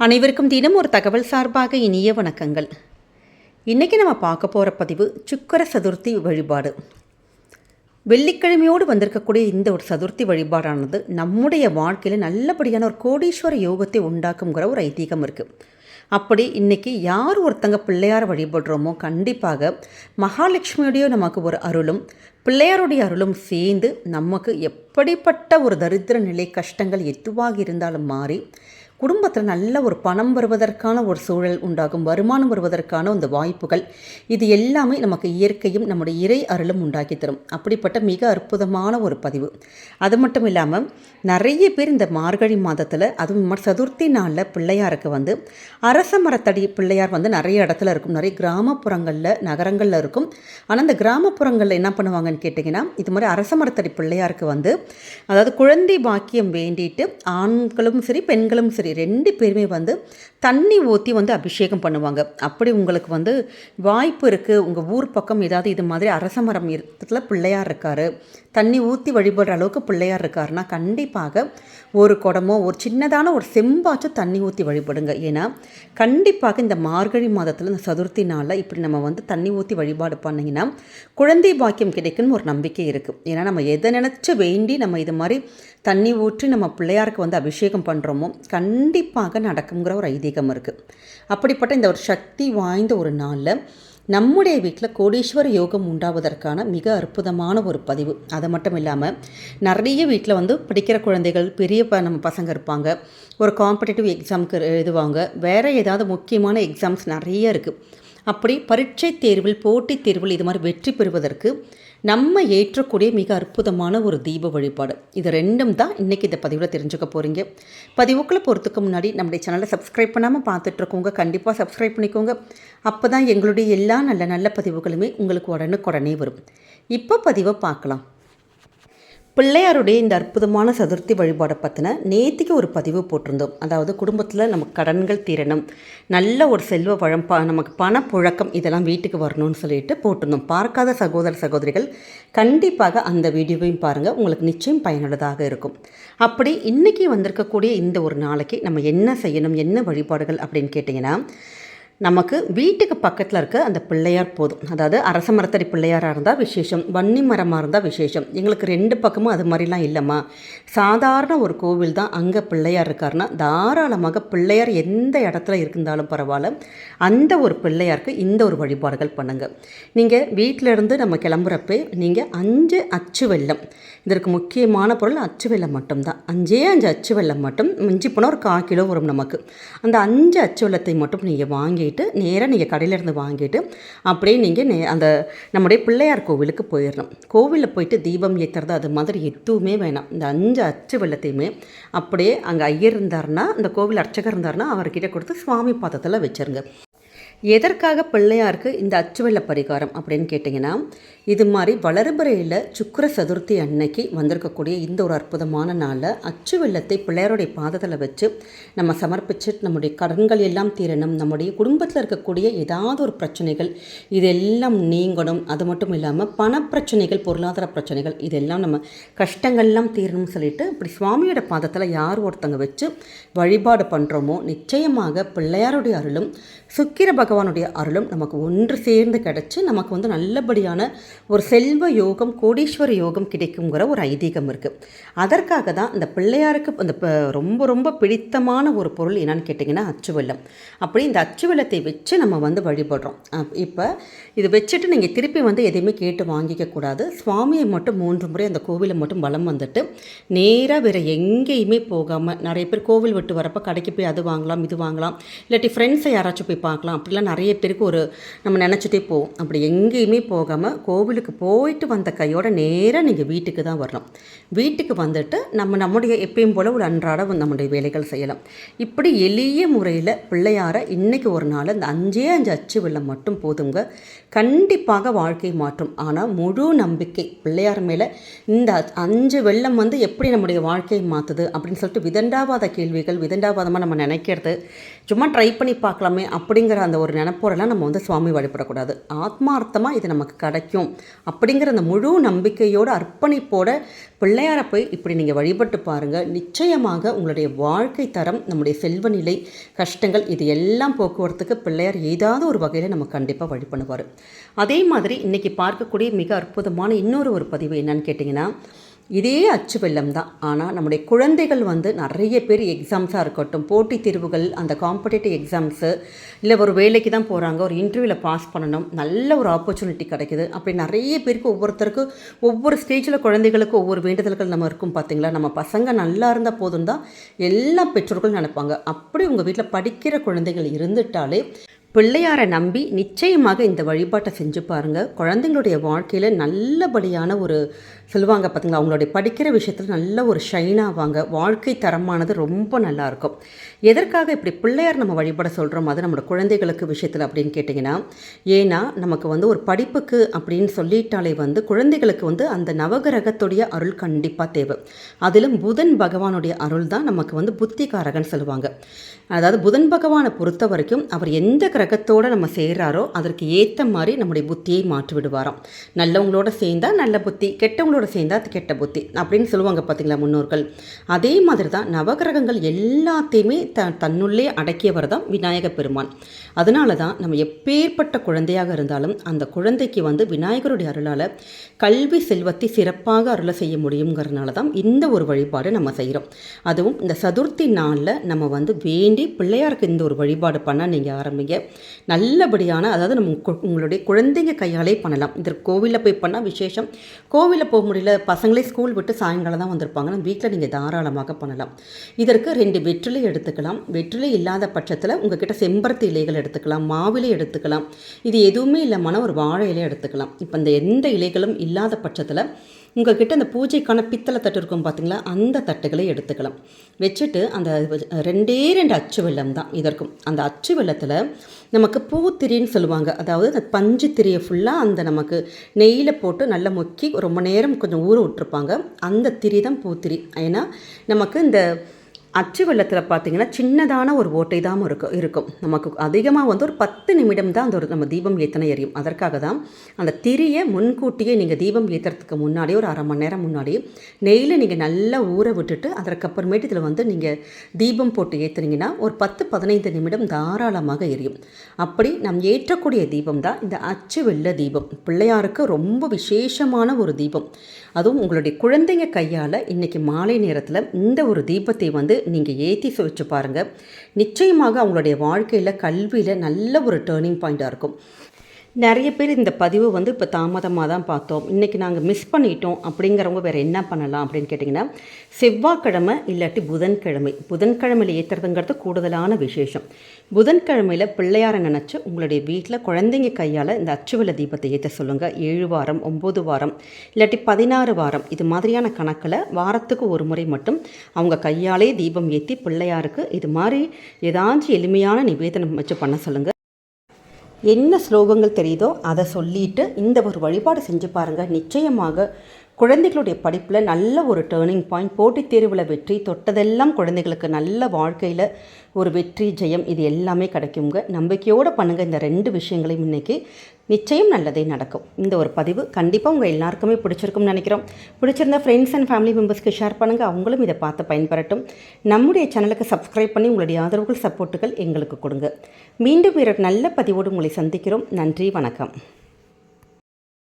அனைவருக்கும் தினம் ஒரு தகவல் சார்பாக இனிய வணக்கங்கள். இன்றைக்கி நம்ம பார்க்க போகிற பதிவு சுக்கர சதுர்த்தி வழிபாடு. வெள்ளிக்கிழமையோடு வந்திருக்கக்கூடிய இந்த ஒரு சதுர்த்தி வழிபாடானது நம்முடைய வாழ்க்கையில் நல்லபடியான ஒரு கோடீஸ்வர யோகத்தை உண்டாக்குங்கிற ஒரு ஐதீகம் இருக்குது அப்படி இன்றைக்கி யார் ஒருத்தங்க பிள்ளையார் வழிபடுறோமோ கண்டிப்பாக மகாலட்சுமியுடைய நமக்கு ஒரு அருளும் பிள்ளையாருடைய அருளும் சேர்ந்து நமக்கு எப்படிப்பட்ட ஒரு தரித்திர நிலை கஷ்டங்கள் எதுவாக இருந்தாலும் மாறி குடும்பத்தில் நல்ல ஒரு பணம் வருவதற்கான ஒரு சூழல் உண்டாகும் வருமானம் வருவதற்கான அந்த வாய்ப்புகள் இது எல்லாமே நமக்கு இயற்கையும் நம்முடைய இறை அருளும் உண்டாக்கி தரும். அப்படிப்பட்ட மிக அற்புதமான ஒரு பதிவு. அது மட்டும் இல்லாமல் நிறைய பேர் இந்த மார்கழி மாதத்தில் அதுவும் சதுர்த்தி நாளில் பிள்ளையாருக்கு வந்து அரச மரத்தடி பிள்ளையார் வந்து நிறைய இடத்துல இருக்கும். நிறைய கிராமப்புறங்களில் நகரங்களில் இருக்கும். ஆனால் இந்த கிராமப்புறங்களில் என்ன பண்ணுவாங்கன்னு கேட்டிங்கன்னா இது மாதிரி அரச மரத்தடி பிள்ளையாருக்கு வந்து அதாவது குழந்தை பாக்கியம் வேண்டிட்டு ஆண்களும் சரி பெண்களும் சரி ரெண்டு பேருமே வந்து தண்ணி ஊற்றி வந்து அபிஷேகம் பண்ணுவாங்க. அப்படி உங்களுக்கு வந்து வாய்ப்பு இருக்குது உங்கள் ஊர் பக்கம் ஏதாவது இது மாதிரி அரச மரம் இடத்துல பிள்ளையார் இருக்காரு. தண்ணி ஊற்றி வழிபடுற அளவுக்கு பிள்ளையார் இருக்காருன்னா கண்டிப்பாக ஒரு குடமோ ஒரு சின்னதான ஒரு செம்பாச்சும் தண்ணி ஊற்றி வழிபடுங்க. ஏன்னா கண்டிப்பாக இந்த மார்கழி மாதத்தில் இந்த சதுர்த்தி நாளில் இப்படி நம்ம வந்து தண்ணி ஊற்றி வழிபாடு பண்ணிங்கன்னா குழந்தை பாக்கியம் கிடைக்குன்னு ஒரு நம்பிக்கை இருக்குது ஏன்னா நம்ம எதை நினச்சி வேண்டி நம்ம இது மாதிரி தண்ணி ஊற்றி நம்ம பிள்ளையாருக்கு வந்து அபிஷேகம் பண்ணுறோமோ கண்டிப்பாக நடக்குங்கிற ஒரு ஐதீகம் இருக்குது அப்படிப்பட்ட இந்த ஒரு சக்தி வாய்ந்த ஒரு நாளில் நம்முடைய வீட்டில் கோடீஸ்வர யோகம் உண்டாவதற்கான மிக அற்புதமான ஒரு பதிவு. அது மட்டும் இல்லாமல் நிறைய வீட்டில் வந்து படிக்கிற குழந்தைகள் பெரிய ப நம்ம பசங்க இருப்பாங்க. ஒரு காம்படிட்டிவ் எக்ஸாமுக்கு எழுதுவாங்க வேறு ஏதாவது முக்கியமான எக்ஸாம்ஸ் நிறைய இருக்குது அப்படி பரீட்சை தேர்வில் போட்டித் தேர்வில் இது மாதிரி வெற்றி பெறுவதற்கு நம்ம ஏற்றக்கூடிய மிக அற்புதமான ஒரு தீப வழிபாடு. இது ரெண்டும் தான் இன்றைக்கி இந்த பதிவில் தெரிஞ்சுக்க போகிறீங்க பதிவுக்குள்ளே போகிறதுக்கு முன்னாடி நம்முடைய சேனலை சப்ஸ்கிரைப் பண்ணாமல் பார்த்துட்ருக்கோங்க கண்டிப்பாக சப்ஸ்கிரைப் பண்ணிக்கோங்க. அப்போ தான் எங்களுடைய எல்லா நல்ல நல்ல பதிவுகளுமே உங்களுக்கு உடனுக்குடனே வரும். இப்போ பதிவை பார்க்கலாம். பிள்ளையாருடைய இந்த அற்புதமான சதுர்த்தி வழிபாடை பற்றின நேற்றுக்கு ஒரு பதிவு போட்டிருந்தோம். அதாவது குடும்பத்தில் நமக்கு கடன்கள் தீரணும். நல்ல ஒரு செல்வ வளம் ப நமக்கு பணப்புழக்கம் இதெல்லாம் வீட்டுக்கு வரணும்னு சொல்லிட்டு போட்டிருந்தோம். பார்க்காத சகோதர சகோதரிகள் கண்டிப்பாக அந்த வீடியோவையும் பாருங்கள் உங்களுக்கு நிச்சயம் பயனுள்ளதாக இருக்கும். அப்படி இன்றைக்கி வந்திருக்கக்கூடிய இந்த ஒரு நாளைக்கு நம்ம என்ன செய்யணும் என்ன வழிபாடுகள் அப்படின்னு கேட்டிங்கன்னா நமக்கு வீட்டுக்கு பக்கத்தில் இருக்க அந்த பிள்ளையார் போதும். அதாவது அரச மரத்தடி பிள்ளையாராக இருந்தால் விசேஷம் வன்னி மரமாக இருந்தால் விசேஷம். எங்களுக்கு ரெண்டு பக்கமும் அது மாதிரிலாம் இல்லைம்மா. சாதாரண ஒரு கோவில் தான் அங்கே பிள்ளையார் இருக்காருன்னா தாராளமாக பிள்ளையார் எந்த இடத்துல இருந்தாலும் பரவாயில்ல. அந்த ஒரு பிள்ளையாருக்கு இந்த ஒரு வழிபாடுகள் பண்ணுங்கள் நீங்கள் வீட்டிலேருந்து நம்ம கிளம்புறப்பே நீங்கள் அஞ்சு அச்சு வெள்ளம் இதற்கு முக்கியமான பொருள் அச்சு வெல்லம் மட்டும்தான். அஞ்சே அஞ்சு அச்சு வெல்லம் மட்டும் மிஞ்சி போனால் ஒரு கால் கிலோ வரும் நமக்கு. அந்த அஞ்சு அச்சு வெள்ளத்தை மட்டும் நீங்கள் வாங்கி வாங்கிட்டு நேராக நீங்கள் கடையிலேருந்து வாங்கிட்டு அப்படியே நீங்கள் நே அந்த நம்முடைய பிள்ளையார் கோவிலுக்கு போயிடணும். கோவிலில் போயிட்டு தீபம் ஏற்றுறது அது மாதிரி எதுவுமே வேணாம். இந்த அஞ்சு அச்சு வெள்ளத்தையுமே அப்படியே அங்கே ஐயர் இருந்தாருன்னா அந்த கோவில் அர்ச்சகர் இருந்தாருன்னா அவர்கிட்ட கொடுத்து சுவாமி பாதத்தில் வச்சிருங்க. எதற்காக பிள்ளையாருக்கு இந்த அச்சுவெள்ள பரிகாரம் அப்படின்னு கேட்டிங்கன்னா இது மாதிரி வளர்பிறையில் சுக்கர சதுர்த்தி அன்னைக்கு வந்திருக்கக்கூடிய இந்த ஒரு அற்புதமான நாளில் அச்சு வெள்ளத்தை பிள்ளையாருடைய பாதத்தில் வச்சு நம்ம சமர்ப்பிச்சு நம்முடைய கடன்கள் எல்லாம் தீரணும் நம்முடைய குடும்பத்தில் இருக்கக்கூடிய ஏதாவது ஒரு பிரச்சனைகள் இதெல்லாம் நீங்கணும். அது மட்டும் இல்லாமல் பணப்பிரச்சனைகள் பொருளாதார பிரச்சனைகள் இதெல்லாம் நம்ம கஷ்டங்கள்லாம் தீரணும்னு சொல்லிட்டு இப்படி சுவாமியோட பாதத்தில் யார் ஒருத்தங்க வச்சு வழிபாடு பண்ணுறோமோ நிச்சயமாக பிள்ளையாருடைய அருளும் சுக்கிர பகவானுடைய அருளும் நமக்கு ஒன்று சேர்ந்து கிடச்சி நமக்கு வந்து நல்லபடியான ஒரு செல்வ யோகம் கோடீஸ்வர யோகம் கிடைக்குங்கிற ஒரு ஐதீகம் இருக்குது அதற்காக தான் இந்த பிள்ளையாருக்கு அந்த ப- ரொம்ப ரொம்ப பிடித்தமான ஒரு பொருள் என்னன்னு கேட்டிங்கன்னா அச்சுவெல்லம் அப்படி இந்த அச்சுவெல்லத்தை வச்சு நம்ம வந்து வழிபடுறோம். இப்போ இது வச்சுட்டு நீங்கள் திருப்பி வந்து எதையுமே கேட்டு வாங்கிக்க கூடாது. சுவாமியை மட்டும் மூன்று முறை அந்த கோவிலை மட்டும் வலம் வந்துட்டு நேராக வேறு எங்கேயுமே போகாமல் நிறைய பேர் கோவில் விட்டு வரப்போ கடைக்கு போய் அது வாங்கலாம் இது வாங்கலாம். இல்லாட்டி ஃப்ரெண்ட்ஸை யாராச்சும் போய் பார்க்கலாம். அப்படிலாம் நிறைய பேருக்கு ஒரு நம்ம நினச்சிட்டே போவோம். அப்படி எங்கேயுமே போகாமல் கோவிலுக்கு போயிட்டு வந்த கையோட நேராக நீங்கள் வீட்டுக்கு தான் வரணும். வீட்டுக்கு வந்துட்டு நம்ம நம்முடைய எப்பயும் போல் ஒரு அன்றாட நம்முடைய வேலைகள் செய்யலாம். இப்படி எளிய முறையில் பிள்ளையாரை இன்றைக்கி ஒரு நாள் இந்த அஞ்சே அஞ்சு அச்சு வெள்ளம் மட்டும் போதுங்க. கண்டிப்பாக வாழ்க்கை மாற்றும். ஆனால் முழு நம்பிக்கை பிள்ளையார் மேலே இந்த அஞ்சு வெள்ளம் வந்து எப்படி நம்முடைய வாழ்க்கையை மாற்றுது அப்படின்னு சொல்லிட்டு விதண்டாவாத கேள்விகள் விதண்டாவாதமாக நம்ம நினைக்கிறது. சும்மா ட்ரை பண்ணி பார்க்கலாமே. அப்படிங்கிற அந்த ஒரு நினைப்போரெல்லாம் நம்ம வந்து சுவாமி வழிபடக்கூடாது. ஆத்மார்த்தமாக இது நமக்கு கிடைக்கும். அப்படிங்கிற அந்த முழு நம்பிக்கையோட அர்ப்பணிப்போட பிள்ளையாரை போய் இப்படி நீங்கள் வழிபட்டு பாருங்கள் நிச்சயமாக உங்களுடைய வாழ்க்கை தரம் நம்முடைய செல்வ நிலை கஷ்டங்கள் இது எல்லாம் போக்குவரத்துக்கு பிள்ளையார் ஏதாவது ஒரு வகையில் நம்ம கண்டிப்பாக வழி பண்ணுவார். அதே மாதிரி இன்றைக்கி பார்க்கக்கூடிய மிக அற்புதமான இன்னொரு ஒரு பதிவு என்னன்னு கேட்டிங்கன்னா இதே அச்சு வெள்ளம் தான் ஆனால் நம்முடைய குழந்தைகள் வந்து நிறைய பேர் எக்ஸாம்ஸாக இருக்கட்டும் போட்டித் தேர்வுகள் அந்த காம்படேட்டிவ் எக்ஸாம்ஸு இல்லை ஒரு வேலைக்கு தான் போகிறாங்க ஒரு இன்டர்வியூவில் பாஸ் பண்ணணும் நல்ல ஒரு ஆப்பர்ச்சுனிட்டி கிடைக்குது. அப்படி நிறைய பேருக்கு ஒவ்வொருத்தருக்கும் ஒவ்வொரு ஸ்டேஜில் குழந்தைகளுக்கு ஒவ்வொரு வேண்டுதல்கள் நம்ம இருக்கும் பார்த்தீங்களா நம்ம பசங்க நல்லா இருந்தால் போதும் தான் எல்லா பெற்றோர்களும் நினைப்பாங்க. அப்படி உங்கள் வீட்டில் படிக்கிற குழந்தைகள் இருந்துட்டாலே பிள்ளையாரை நம்பி நிச்சயமாக இந்த வழிபாட்டை செஞ்சு பாருங்கள் குழந்தைங்களுடைய வாழ்க்கையில் நல்லபடியான ஒரு சொல்லுவாங்க பார்த்தீங்களா அவங்களுடைய படிக்கிற விஷயத்தில் நல்ல ஒரு ஷைனாவாங்க வாழ்க்கை தரமானது ரொம்ப நல்லாயிருக்கும் எதற்காக இப்படி பிள்ளையார் நம்ம வழிபட சொல்கிறோம் அது நம்மளோட குழந்தைகளுக்கு விஷயத்தில் அப்படின்னு கேட்டிங்கன்னா ஏன்னா நமக்கு வந்து ஒரு படிப்புக்கு அப்படின்னு சொல்லிட்டாலே வந்து குழந்தைகளுக்கு வந்து அந்த நவகிரகத்துடைய அருள் கண்டிப்பாக தேவை. அதிலும் புதன் பகவானுடைய அருள் தான் நமக்கு வந்து புத்திகாரகன் சொல்லுவாங்க. அதாவது புதன் பகவானை பொறுத்த வரைக்கும் அவர் எந்த கிரகத்தோடு நம்ம சேர்றாரோ அதற்கு ஏற்ற மாதிரி நம்முடைய புத்தியை மாற்றி விடுவாராம் நல்லவங்களோட சேர்ந்தால் நல்ல புத்தி கெட்டவங்களோட சேர்ந்தால் கெட்ட புத்தி அப்படின்னு சொல்லுவாங்க பார்த்தீங்களா முன்னோர்கள். அதே மாதிரி தான் நவகிரகங்கள் எல்லாத்தையுமே த தன்னுள்ளே அடக்கியவர் தான் விநாயக பெருமான். அதனால தான் நம்ம எப்பேற்பட்ட குழந்தையாக இருந்தாலும் அந்த குழந்தைக்கு வந்து விநாயகருடைய அருளால் கல்வி செல்வத்தை சிறப்பாக அருளை செய்ய முடியுங்கிறதுனால தான் இந்த ஒரு வழிபாடு நம்ம செய்கிறோம் அதுவும் இந்த சதுர்த்தி நாளில் நம்ம வந்து வேண்டி பிள்ளையாருக்கு இந்த ஒரு வழிபாடு பண்ண நீங்கள் ஆரம்பிங்க. நல்லபடியான அதாவது நம்ம உங்களுடைய குழந்தைங்க கையாலே பண்ணலாம். இதற்கு கோவிலில் போய் பண்ணால் விசேஷம். கோவிலில் போகும் முடியல. பசங்களே ஸ்கூல் விட்டு சாயங்காலம் தான் வந்திருப்பாங்க. வீட்டில் நீங்கள் தாராளமாக பண்ணலாம். இதற்கு ரெண்டு வெற்றிலை எடுத்துக்கலாம். வெற்றிலை இல்லாத பட்சத்தில் உங்ககிட்ட செம்பருத்தி இலைகள் எடுத்துக்கலாம். மாவிலை எடுத்துக்கலாம். இது எதுவுமே இல்லாமல் ஒரு வாழை இலை எடுத்துக்கலாம். இப்போ இந்த எந்த இலைகளும் இல்லாத பட்சத்தில் உங்கள்கிட்ட அந்த பூஜைக்கான பித்தளை தட்டு இருக்கும் பார்த்தீங்களா அந்த தட்டுகளை எடுத்துக்கலாம். வச்சுட்டு அந்த ரெண்டே ரெண்டு அச்சு வெள்ளம் தான் இதற்கும். அந்த அச்சு வெள்ளத்தில் நமக்கு பூத்திரின்னு சொல்லுவாங்க. அதாவது அந்த பஞ்சு திரியை ஃபுல்லாக அந்த நமக்கு நெய்யில் போட்டு நல்லா முக்கி ரொம்ப நேரம் கொஞ்சம் ஊற விட்டுருப்பாங்க. அந்த திரி தான் பூத்திரி. ஏன்னா நமக்கு இந்த அச்சு வெள்ளத்தில் பார்த்தீங்கன்னா சின்னதான ஒரு ஓட்டை தான் இருக்கும் இருக்கும். நமக்கு அதிகமாக வந்து ஒரு பத்து நிமிடம் தான் அந்த ஒரு நம்ம தீபம் ஏற்றனை எரியும். அதற்காக தான் அந்த திரியை முன்கூட்டியே நீங்கள் தீபம் ஏற்றுறதுக்கு முன்னாடியே ஒரு அரை மணி நேரம் முன்னாடி நெய்யில் நீங்கள் நல்லா ஊற விட்டுட்டு அதற்கப்புறமேட்டு இதில் வந்து நீங்கள் தீபம் போட்டு ஏற்றுனீங்கன்னா ஒரு பத்து பதினைந்து நிமிடம் தாராளமாக எரியும். அப்படி நம் ஏற்றக்கூடிய தீபம் தான் இந்த அச்சு வெள்ள தீபம். பிள்ளையாருக்கு ரொம்ப விசேஷமான ஒரு தீபம். அதுவும் உங்களுடைய குழந்தைங்க கையால் இன்றைக்கி மாலை நேரத்தில் இந்த ஒரு தீபத்தை வந்து நீங்கள் ஏற்றி வச்சு பாருங்கள் நிச்சயமாக அவங்களுடைய வாழ்க்கையில் கல்வியில் நல்ல ஒரு டேர்னிங் பாயிண்ட்டாக இருக்கும். நிறைய பேர் இந்த பதிவு வந்து இப்போ தாமதமாக தான் பார்த்தோம். இன்றைக்கி நாங்கள் மிஸ் பண்ணிட்டோம் அப்படிங்கிறவங்க வேறு என்ன பண்ணலாம் அப்படின்னு கேட்டிங்கன்னா செவ்வாய்க்கிழமை இல்லாட்டி புதன்கிழமை. புதன்கிழமையில் ஏற்றுறதுங்கிறது கூடுதலான விசேஷம். புதன்கிழமையில் பிள்ளையாரை நினச்சி உங்களுடைய வீட்டில் குழந்தைங்க கையால் இந்த அச்சுவில தீபத்தை ஏற்ற சொல்லுங்கள் ஏழு வாரம் ஒம்பது வாரம் இல்லாட்டி பதினாறு வாரம். இது மாதிரியான கணக்கில் வாரத்துக்கு ஒரு முறை மட்டும் அவங்க கையாலே தீபம் ஏற்றி பிள்ளையாருக்கு இது மாதிரி ஏதாச்சும் எளிமையான நிவேதனம் வச்சு பண்ண சொல்லுங்கள் என்ன ஸ்லோகங்கள் தெரியுதோ அதை சொல்லிட்டு இந்த ஒரு வழிபாடு செஞ்சு பாருங்கள் நிச்சயமாக குழந்தைகளுடைய படிப்பில் நல்ல ஒரு டேர்னிங் பாயிண்ட் போட்டித் தேர்வில் வெற்றி தொட்டதெல்லாம் குழந்தைகளுக்கு நல்ல வாழ்க்கையில் ஒரு வெற்றி ஜெயம் இது எல்லாமே கிடைக்குங்க. நம்பிக்கையோடு பண்ணுங்கள் இந்த ரெண்டு விஷயங்களையும் இன்றைக்கி நிச்சயம் நல்லதே நடக்கும். இந்த ஒரு பதிவு கண்டிப்பாக உங்கள் எல்லாருக்குமே பிடிச்சிருக்கும்னு நினைக்கிறோம். பிடிச்சிருந்த ஃப்ரெண்ட்ஸ் அண்ட் ஃபேமிலி மெம்பர்ஸ்க்கு ஷேர் பண்ணுங்கள் அவங்களும் இதை பார்த்து பயன்பெறட்டும். நம்முடைய சேனலுக்கு சப்ஸ்கிரைப் பண்ணி உங்களுடைய ஆதரவுகள் சப்போர்ட்டுகள் எங்களுக்கு கொடுங்க. மீண்டும் வேறு நல்ல பதிவோடு உங்களை சந்திக்கிறோம். நன்றி வணக்கம்.